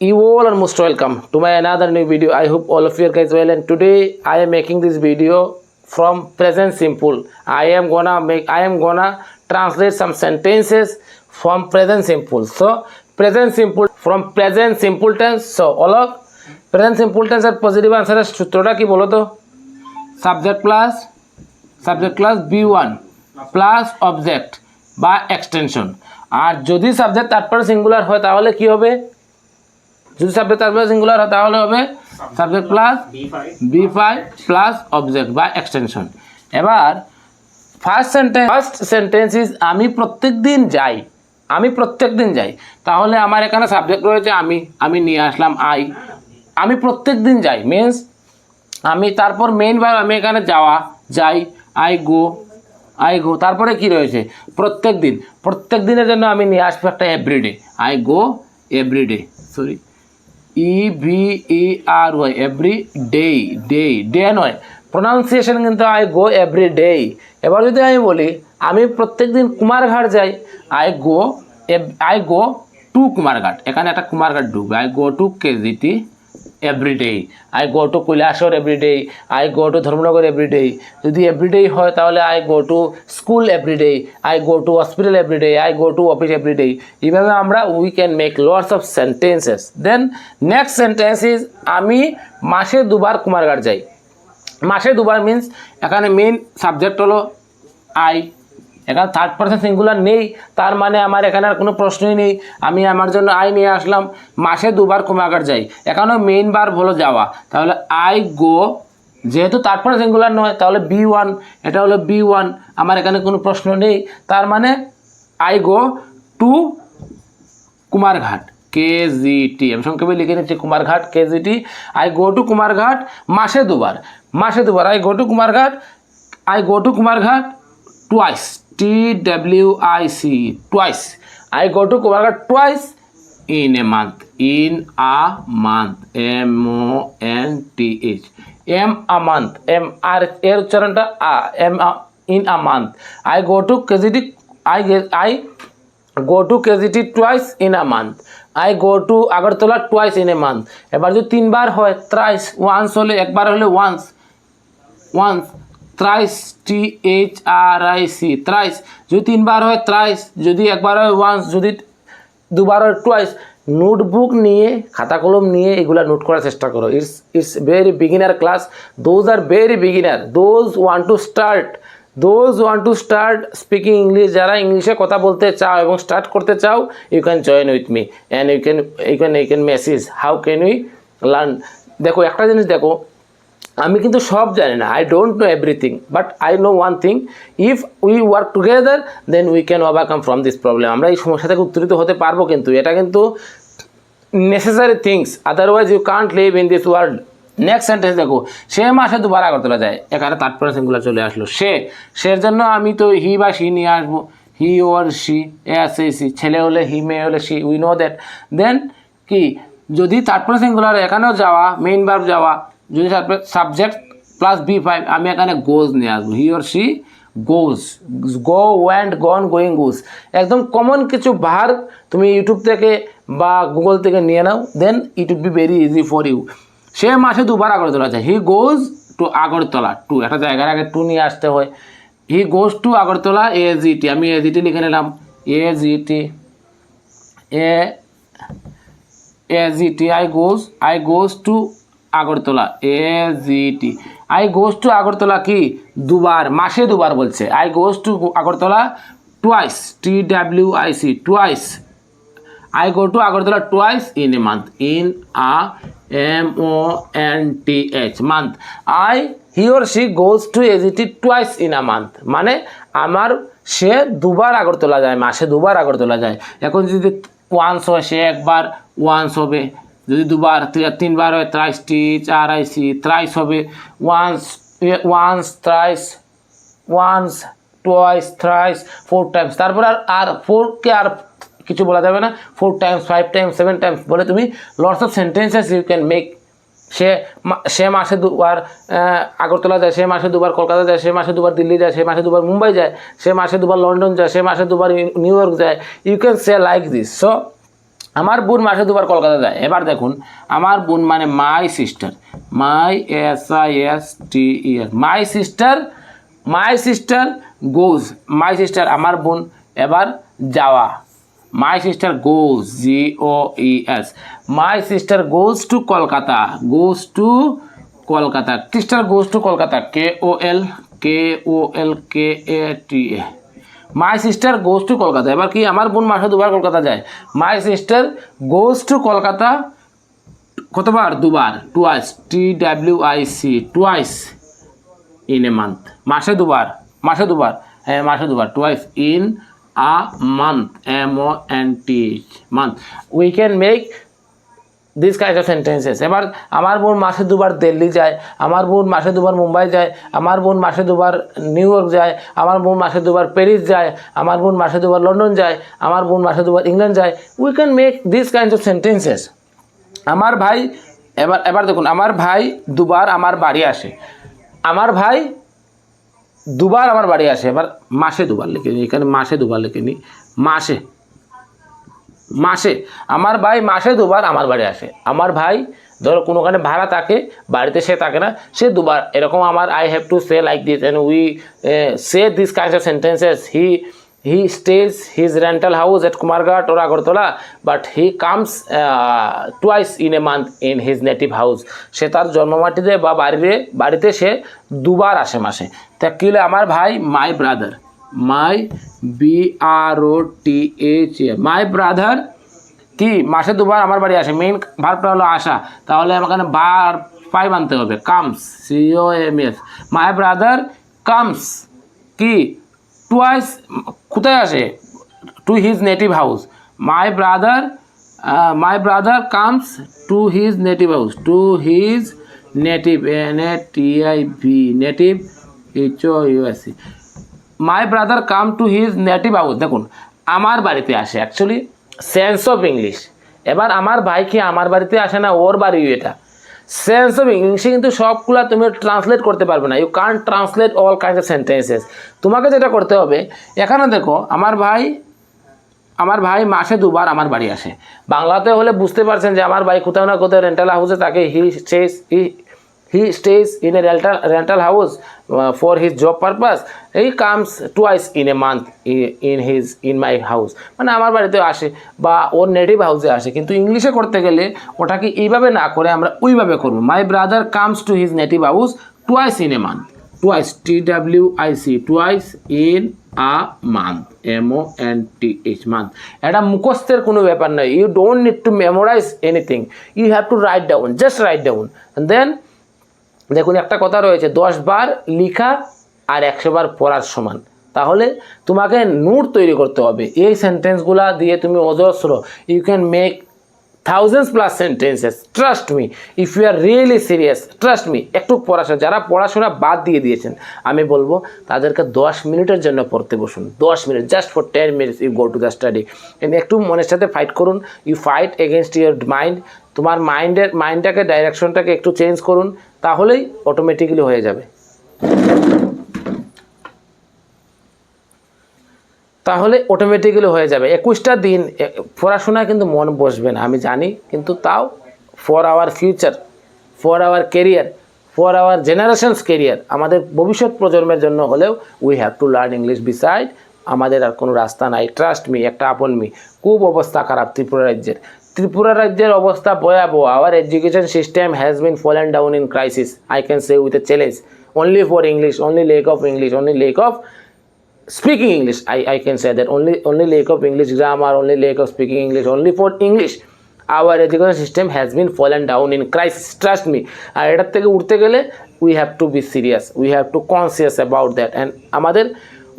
you all are most welcome to my another new video i hope all of you guys well and today i am making this video from present simple i am gonna make i am gonna translate some sentences from present simple so present simple from present simple tense so Alok present simple tense এর positive আনসারের সূত্রটা কি বলো তো subject plus subject plus V one plus object বা extension আর যদি subject তারপরে সিঙ্গুলার হয় তাহলে কি হবে যদি সাবজেক্ট তারপরে সিঙ্গুলার হয়, তাহলে হবে subject plus V five plus object বা এক্সটেনশন এবার first sentence first sentence is আমি প্রত্যেক দিন যাই, আমি প্রত্যেক দিন যাই। তাহলে আমার এখানে সাবজেক্ট রয়েছে আমি আমি নিয়ে আসলাম আই আমি প্রত্যেক দিন যাই মিন্স আমি তারপর মেইন ভাব আমি এখানে যাওয়া, যাই আই গো আই গো তারপরে কি রয়েছে? প্রত্যেক দিন প্রত্যেক দিনের জন্য আমি নিয়ে আসব একটা everyday I go everyday sorry E V E R Y every day day day নয়। প্রোনাউন্সিয়েশন কিন্তু আই গো এভরি ডে এবার যদি আমি বলি, আমি প্রত্যেক দিন কুমারঘাট যাই I go I go to Kumarghat. এখানে একটা কুমারঘাট ঢুকবে। I go to KGT everyday I go to Kailashahar everyday I go to Dharmanagar everyday যদি এভরিডে হয়, তাহলে I go to school everyday I go to hospital everyday I go to office everyday এইভাবে আমরা we can make lots of sentences then next sentence is আমি মাসে দুবার কুমারঘাট যাই। মাসে দুবার মিন্স এখানে মেইন সাবজেক্ট হলো আই এখানে থার্ড পার্সন সিঙ্গুলার নেই, তার মানে আমার এখানে আর কোনো প্রশ্নই নেই। আমি আমার জন্য আই নিয়ে আসলাম, মাসে দুবার কুমারঘাট যাই। এখানেও মেইন বার হলো যাওয়া। তাহলে আই গো যেহেতু পার্সন সিঙ্গুলার নয়, তাহলে বি ওয়ান এটা হলো বি ওয়ান আমার এখানে কোনো প্রশ্ন নেই। তার মানে I go to Kumarghat K G T আমি সংক্ষেপে লিখে নিচ্ছি, Kumarghat K G T I go to Kumarghat মাসে দুবার। মাসে দুবার I go to Kumarghat I go to Kumarghat twice T W I C twice I go to Kumarghat twice in a month in a month M O N T H M a month M আর এর উচ্চারণটা a M in a month I go to KGT I I go to KGT twice in a month I go to Agartala twice in a month এবার যদি তিনবার হয় thrice once হলে, একবার হলে once once thrice T H R I C thrice যদি তিনবার হয় ত্রাইস যদি একবার হয় ওয়ান্স যদি দুবার হয় টুয়াইস নোটবুক নিয়ে খাতা কলম নিয়ে এগুলা নোট করার চেষ্টা করো। It's it's very beginner class those are very beginner those want to start those want to start speaking English যারা ইংলিশে কথা বলতে চাও এবং স্টার্ট করতে চাও you can join with me and you can you can you can message how can we learn দেখো, একটা জিনিস দেখো। আমি কিন্তু সব জানি না I don't know everything but I know one thing if we work together then we can overcome from this problem আমরা এই সমস্যা থেকে উত্তরিত হতে পারব কিন্তু, এটা কিন্তু necessary things otherwise you can't live in this world next sentence দেখো, সে মাসে দুবার আগরতলা যায়, এখানে তারপরে সেগুলো চলে আসলো। সে সের জন্য আমি তো হি বা সি নিয়ে আসব। হি ওর সি এ আছে, সি, ছেলে হলে হি মেয়ে হলে she we know that then কি, যদি তারপরে সিঙ্গুলার এখানেও যাওয়া মেইন ভার্ব যাওয়া যদি সাবজেক্ট প্লাস বি ফাইভ আমি এখানে গোজ নিয়ে আসব। He or she goes go went gone going goes একদম কমন কিছু ভার তুমি ইউটিউব থেকে বা গুগল থেকে নিয়ে নাও then it would be very easy for you সে মাসে দুবার আগরতলা যায়। He goes to Agartala to একটা জায়গার আগে টু নিয়ে আসতে হয়। হি goes to Agartala A G T আমি এ জি টি লিখে নিলাম। A G T A A G T I goes I goes to Agartala A G T I goes to Agartala কি দুবার, মাসে দুবার বলছে I goes to Agartala twice T W I C twice go to Agartala twice in a month. In a M O N T H, month. I, he or she goes to AGT twice in a month. মানে আমার সে দুবার আগরতলা যায়, মাসে দুবার আগরতলা যায় এখন যদি once হয়, সে একবার ওয়ান্স হবে যদি দুবার তিনবার হয় ত্রাইস টি, চার আইসি ত্রাইস হবে। Once once thrice once twice thrice four times তারপর আর আর ফোরকে আর কিছু বলা যাবে না। Four times five times seven times বলে তুমি lots of sentences you can make সে সে মাসে দুবার আগরতলা যায়, সে মাসে দুবার কলকাতা যায়, সে মাসে দুবার দিল্লি যায়, সে মাসে দুবার মুম্বাই যায়, সে মাসে দুবার লন্ডন যায়, সে মাসে দুবার নিউ ইয়র্ক যায়। You can say like this so আমার বোন মাসে দুবার কলকাতা যায়। এবার দেখুন, আমার বোন মানে my sister my S I S T E S my sister my sister goes my sister আমার বোন, এবার যাওয়া। My sister goes G O E S my sister goes to Kolkata goes to Kolkata sister goes to Kolkata K O L K O L K A T A my sister goes to Kolkata এবার কি আমার বোন মাসে দুবার কলকাতা যায়? My sister goes to Kolkata কতবার? দুবার। Twice T W I C twice in a month মাসে দুবার। মাসে দুবার। হ্যাঁ মাসে দুবার। Twice in a month M O N T month we can make this kind of sentences এবার আমার বোন মাসে দুবার দিল্লি যায়, আমার বোন মাসে দুবার মুম্বাই যায়, আমার বোন মাসে দুবার নিউ ইয়র্ক যায়, আমার বোন মাসে দুবার প্যারিস যায়, আমার বোন মাসে দুবার লন্ডন যায়, আমার বোন মাসে দুবার ইংল্যান্ড যায়। We can make this kind of sentences আমার ভাই, এবার এবার দেখুন, আমার ভাই দুবার আমার বাড়ি আসে। আমার ভাই দুবার আমার বাড়ি আসে, এবার মাসে দুবার লিখে নিই, এখানে মাসে দুবার লিখে নিই। মাসে মাসে, আমার ভাই মাসে দুবার আমার বাড়ি আসে। আমার ভাই, ধরো কোনোখানে ভাড়া থাকে, বাড়িতে সে থাকে না, সে দুবার, এরকম আমার I have to say like this and we say this kind of sentences he he stays his rental house at Kumarghat or Agartala but he comes twice in a month in his native house সে তার জন্মমাটিতে বা বাড়িতে বাড়িতে সে দুবার আসে মাসে। তা কী হলো আমার ভাই? My brother my B R O T H A my brother, কি? মাসে দুবার আমার বাড়ি আসে। মেইন ভার্বটা হলো আসা তাহলে এখানে বার ফাইভ আনতে হবে। Comes C O M S. My brother, comes, কি? টুয়াইস, কোথায় আসে? To his native house. My brother my brother, comes, to his native house. To his native N A T I V, native, H O U S C my brother come to his native house দেখুন, আমার বাড়িতে আসে actually sense of English এবার আমার ভাই কি আমার বাড়িতে আসে না? ওর বাড়ি এটা। সেন্স অফ ইংলিশে কিন্তু সবগুলা তুমি ট্রান্সলেট করতে পারবে না। You can translate all kind of sentences তোমাকে যেটা করতে হবে, এখানে দেখো, আমার ভাই আমার ভাই মাসে দুবার আমার বাড়ি আসে। বাংলাতে হলে বুঝতে পারছেন যে আমার ভাই কোথাও না কোথাও রেন্টাল হাউসে থাকে। He stays he he stays in a rental rental house for his job purpose he comes twice in a month in his in my house মানে আমার বাড়িতে আসে বা ওর নেটিভ হাউসে আসে। কিন্তু ইংলিশে করতে গেলে ওটাকে এইভাবে না করে আমরা ওইভাবে করব। My brother comes to his native house twice in a month twice T W I C twice in a month M O N T H month এটা মুখস্থের কোনো ব্যাপার নয়। You don't need to memorize anything you have to write down just write down then দেখুন, একটা কথা রয়েছে, দশ বার লিখা আর একশো বার পড়ার সমান। তাহলে তোমাকে নোট তৈরি করতে হবে। এই সেন্টেন্সগুলা দিয়ে তুমি অজস্র you can make thousands plus sentences trust me if you are really serious trust me একটু পড়াশোনা, যারা পড়াশোনা বাদ দিয়ে দিয়েছেন, আমি বলব তাদেরকে দশ মিনিটের জন্য পড়তে বসুন। দশ minute just for ten minutes you go to the study একটু মনের সাথে ফাইট করুন you fight against your mind তোমার মাইন্ডের মাইন্ডটাকে ডাইরেকশনটাকে একটু চেঞ্জ করুন। তাহলেই অটোমেটিক্যালি হয়ে যাবে। তাহলে অটোমেটিক্যালি হয়ে যাবে। একুশটা দিন পড়াশোনায় কিন্তু মন বসবে না, আমি জানি, কিন্তু তাও for our future for our career for our generations career আমাদের ভবিষ্যৎ প্রজন্মের জন্য হলেও we have to learn English beside আমাদের আর কোনো রাস্তা নাই। ট্রাস্ট মি একটা আপন মি খুব অবস্থা খারাপ ত্রিপুরা রাজ্যের। ত্রিপুরা রাজ্যের অবস্থা ভয়াবহ। Our education system has been fallen down in crisis I can say with a challenge only for English only lack of English only lack of speaking English I I can say that only only lack of English gram R only lack of speaking English only for English our education system has been fallen down in crisis trust me আর এটার থেকে উঠতে গেলে we have to be serious we have to conscious about that and আমাদের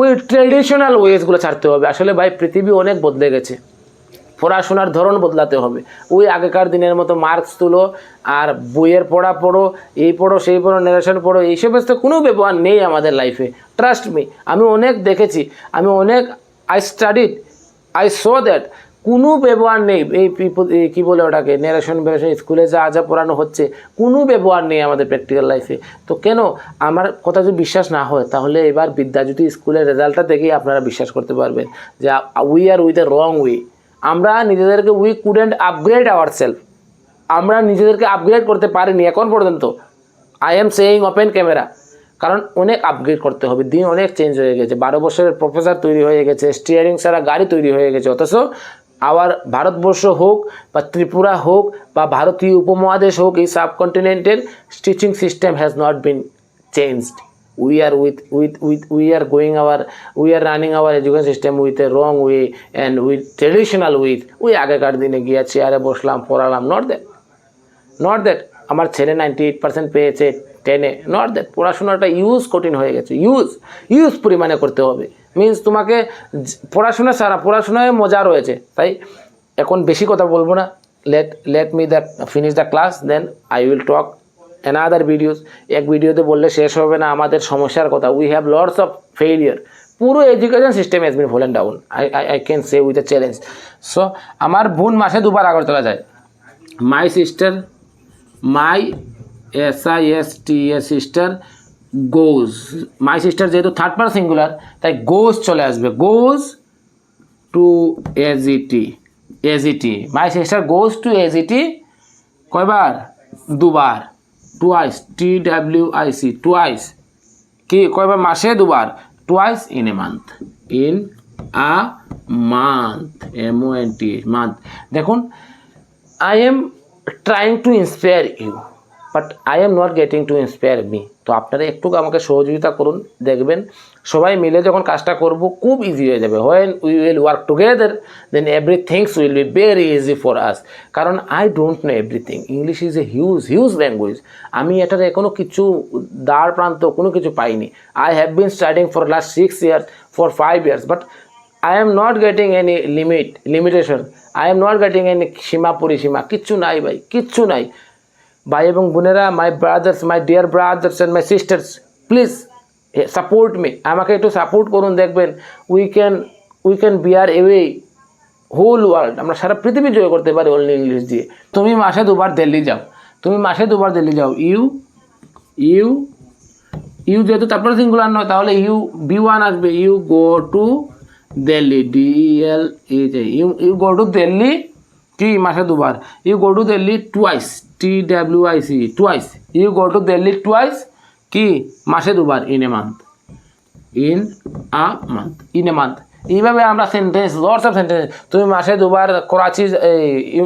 ওই traditional ওয়েজগুলো ছাড়তে হবে। আসলে ভাই, পৃথিবী অনেক বদলে গেছে। পড়াশোনার ধরন বদলাতে হবে। ওই আগেকার দিনের মতো মার্কস তুলো, আর বইয়ের পড়া পড়ো, এই পড়ো, সেই পড়ো নারেশন পড়ো এইসবের তো কোনো ব্যবহার নেই আমাদের লাইফে ট্রাস্ট মি আমি অনেক দেখেছি, আমি অনেক I studied I show that কোনো ব্যবহার নেই, এই কী বলে ওটাকে নেরেশন বেরেশন স্কুলে যা যা পড়ানো হচ্ছে, কোনো ব্যবহার নেই আমাদের প্র্যাকটিক্যাল লাইফে তো কেন? আমার কথা যদি বিশ্বাস না হয়, তাহলে এবার বিদ্যাজ্যোতি স্কুলের রেজাল্টটা দেখেই আপনারা বিশ্বাস করতে পারবেন যে we are with a wrong way আমরা নিজেদেরকে we couldn't upgrade our self আমরা নিজেদেরকে আপগ্রেড করতে পারিনি এখন পর্যন্ত। I am saying open camera কারণ অনেক আপগ্রেড করতে হবে। দিন অনেক চেঞ্জ হয়ে গেছে। বারো বছরের প্রফেসর তৈরি হয়ে গেছে। স্টিয়ারিং ছাড়া গাড়ি তৈরি হয়ে গেছে। অথচ আবার ভারতবর্ষ হোক বা ত্রিপুরা হোক বা ভারতীয় উপমহাদেশ হোক, এই সাবকন্টিনেন্টের stitching system has not been changed we are with with with, we are going our, we are running our education system with a wrong way and with traditional with. ওই আগেকার দিনে গিয়ে চেয়ারে বসলাম, পড়ালাম নট দ্যাট নট দ্যাট আমার ছেলে ninety eight percent পেয়েছে টেনে নট দ্যাট পড়াশোনাটা ইউজ কঠিন হয়ে গেছে ইউজ ইউজ পরিমাণে করতে হবে। মিন্স তোমাকে পড়াশোনা সারা পড়াশোনায় মজা রয়েছে। তাই এখন বেশি কথা বলব না। Let let me the finish the class then I will talk another videos এক ভিডিওতে বললে শেষ হবে না আমাদের সমস্যার কথা। We have lords of failure পুরো education system has been fallen down I I I can say with a challenge so আমার বোন মাসে দুবার আগরতলা যায়। My sister my S I S T S sister goes my sister যেহেতু third per singular তাই গোজ চলে আসবে। Goes to AGT AGT my sister goes to AGT কয়বার? দুবার। Twice T W I C twice কি? কয়বার? মাসে দুবার? Twice in a month in a month M O N T month দেখুন I am trying to inspire you but I am not getting to inspire me তো আপনারা একটু আমাকে সহযোগিতা করুন, দেখবেন সবাই মিলে যখন কাজটা করব, খুব ইজি হয়ে যাবে। When we will work together then everything's will be very easy for us কারণ I don't know everything English is a huge huge language আমি এটার এখনও কিছু দ্বার প্রান্ত, কোনো কিছু পাইনি। I have been studying for last six years for five years but I am not getting any limit limitation I am not getting any সীমা, পরিসীমা, কিচ্ছু নাই ভাই, কিচ্ছু নাই। ভাই এবং বোনেরা my brothers my dear brothers and my sisters please support me আমাকে একটু সাপোর্ট করুন, দেখবেন we can we can bear away whole world আমরা সারা পৃথিবী জয় করতে পারি অনলি ইংলিশ দিয়ে। তুমি মাসে দুবার দিল্লি যাও। তুমি মাসে দুবার দিল্লি যাও। ইউ ইউ ইউ যেহেতু তারপরে সিঙ্গুলার নয়, তাহলে ইউ বি ওয়ান আসবে। You go to Delhi D L U you go to Delhi কি? মাসে দুবার। You go to Delhi twice T W I C twice you go to Delhi twice কি মাসে দুবার in a month in a month in a month এইভাবে আমরা sentence Lords of sentence তুমি মাসে দুবার করাচি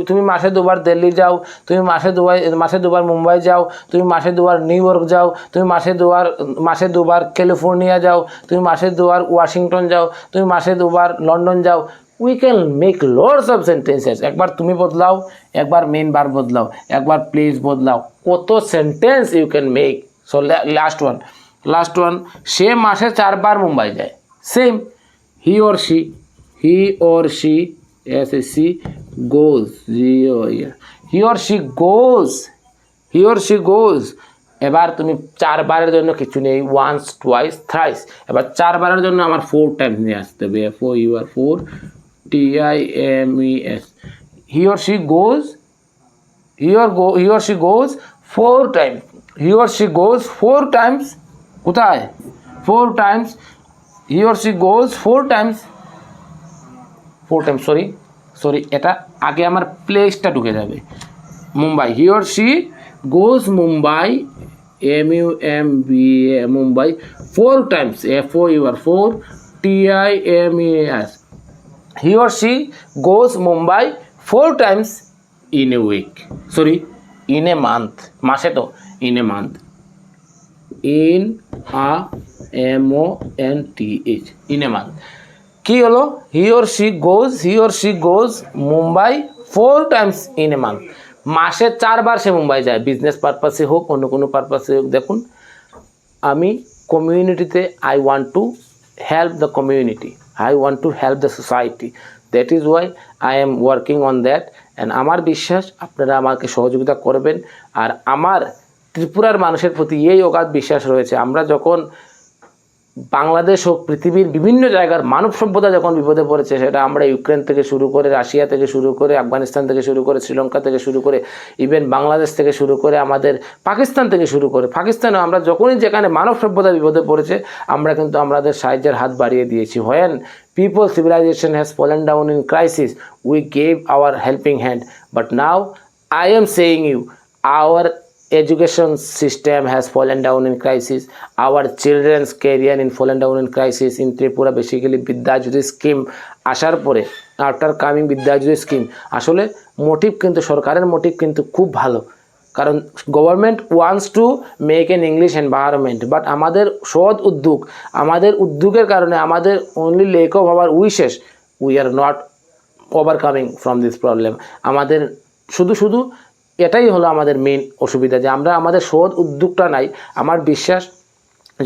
তুমি মাসে দুবার দিল্লি যাও, তুমি মাসে দুবার মাসে দুবার মুম্বাই যাও, তুমি মাসে দুবার নিউ ইয়র্ক যাও, তুমি মাসে দুবার মাসে দুবার ক্যালিফোর্নিয়া যাও, তুমি মাসে দুবার ওয়াশিংটন যাও, তুমি মাসে দুবার লন্ডন যাও we can make lords of sentences একবার তুমি বদলাও, একবার মেন বার বদলাও, একবার প্লেস বদলাও। কত sentence you can make so last one last one say মাসে চারবার মুম্বাই যায়। Same he or she he or she S S C goes G O he or she goes he or she goes এবার তুমি চারবারের জন্য কিছু নেই once twice thrice এবার চারবারের জন্য আমার ফোর টাইমস নিয়ে আসতে হবে। O U R four T I M E S he or she goes he or go he or she goes four times he or she goes four times কোথায় four times he or she goes four times four times sorry sorry এটা আগে আমার প্লেসটা ঢুকে যাবে Mumbai he or she goes Mumbai M U M B A Mumbai four times F O U R four T I M E S he or she goes Mumbai four times in a week sorry in a month মাসে তো in a M O N T H in a H in a মান্থ কী হলো? He or she goes he or she goes Mumbai four times in a month মাসে চারবার সে মুম্বাই যায় business পারপাসে হোক, অন্য কোনো পারপাসে হোক। দেখুন, আমি কমিউনিটিতে I want to help the community I want to help the society that is why I am working on that and আমার বিশ্বাস, আপনারা আমাকে সহযোগিতা করবেন। আর আমার ত্রিপুরার মানুষের প্রতি এই অগাধ বিশ্বাস রয়েছে। আমরা যখন বাংলাদেশ হোক, পৃথিবীর বিভিন্ন জায়গার মানব সভ্যতা যখন বিপদে পড়েছে, সেটা আমরা ইউক্রেন থেকে শুরু করে, রাশিয়া থেকে শুরু করে, আফগানিস্তান থেকে শুরু করে, শ্রীলঙ্কা থেকে শুরু করে ইভেন বাংলাদেশ থেকে শুরু করে, আমাদের পাকিস্তান থেকে শুরু করে, পাকিস্তানে আমরা যখনই যেখানে মানব সভ্যতা বিপদে পড়েছে, আমরা কিন্তু আমাদের সাহায্যের হাত বাড়িয়ে দিয়েছি। When people civilization has fallen down in crisis we gave our helping hand but now I am saying you our education system has fallen down in crisis. Our children's career in fallen down in crisis in Tripura basically Vidyajyoti scheme আসার পরে after coming Vidyajyoti scheme আসলে motive কিন্তু, সরকারের motive কিন্তু খুব ভালো। কারণ government wants to make an English environment but আমাদের সৎ উদ্যোগ, আমাদের উদ্যোগের কারণে, আমাদের only lack of our wishes we are not overcoming from this problem আমাদের শুধু শুধু এটাই হলো আমাদের মেন অসুবিধা যে আমরা আমাদের সৎ উদ্যোগটা নাই। আমার বিশ্বাস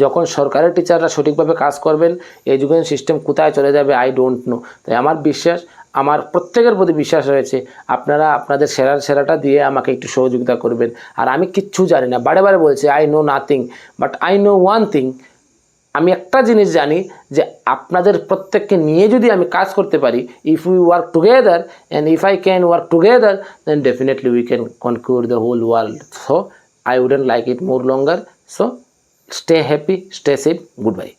যখন সরকারের টিচাররা সঠিকভাবে কাজ করবেন এডুকেশন সিস্টেম কোথায় চলে যাবে আই ডোন্ট নো তাই আমার বিশ্বাস, আমার প্রত্যেকের প্রতি বিশ্বাস রয়েছে, আপনারা আপনাদের সেরার সেরাটা দিয়ে আমাকে একটু সহযোগিতা করবেন। আর আমি কিচ্ছু জানি না, বারে বারে বলছি I know nothing but I know one thing আমি একটা জিনিস জানি যে আপনাদের প্রত্যেককে নিয়ে যদি আমি কাজ করতে পারি if we work together and if I can work together then definitely we can conquer the whole world so I wouldn't like it more longer so stay happy stay safe good bye